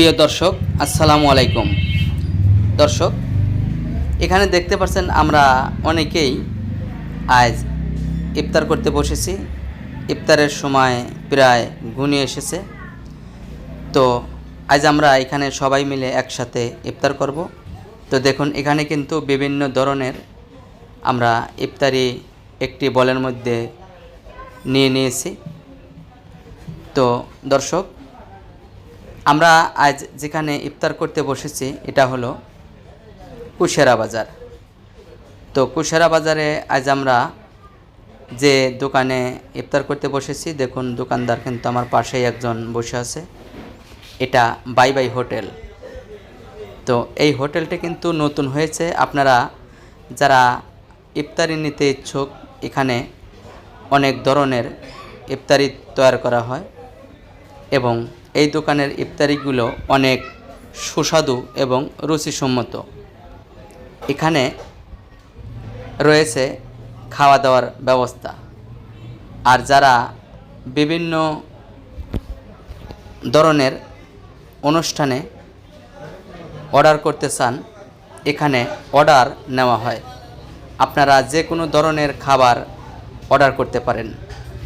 প্রিয় দর্শক, আসসালামু আলাইকুম। দর্শক, এখানে দেখতে পাচ্ছেন আমরা অনেকেই আজ ইফতার করতে বসেছি। ইফতারের সময় প্রায় ঘনিয়ে এসেছে। তো আজ আমরা এখানে সবাই মিলে একসাথে ইফতার করব। তো দেখুন, এখানে কিন্তু বিভিন্ন ধরনের আমরা ইফতারি একটি বলের মধ্যে নিয়ে নিয়েছি। তো দর্শক আমরা আজ যেখানে ইফতার করতে বসেছি, এটা হলো কুশেরা বাজার। তো কুশেরা বাজারে আজ আমরা যে দোকানে ইফতার করতে বসেছি, দেখুন দোকানদার কিন্তু আমার পাশেই একজন বসে আছে। এটা বাই বাই হোটেল। তো এই হোটেলটি কিন্তু নতুন হয়েছে। আপনারা যারা ইফতারি নিতে ইচ্ছুক, এখানে অনেক ধরনের ইফতারি তৈরি করা হয় এবং এই দোকানের ইফতারিগুলো অনেক সুস্বাদু এবং রুচিসম্মত। এখানে রয়েছে খাওয়া দাওয়ার ব্যবস্থা। আর যারা বিভিন্ন ধরনের অনুষ্ঠানে অর্ডার করতে চান, এখানে অর্ডার নেওয়া হয়। আপনারা যে কোনো ধরনের খাবার অর্ডার করতে পারেন।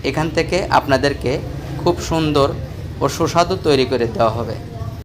এখান থেকে আপনাদেরকে খুব সুন্দর ও সুস্বাদু তৈরি করে দেওয়া হবে।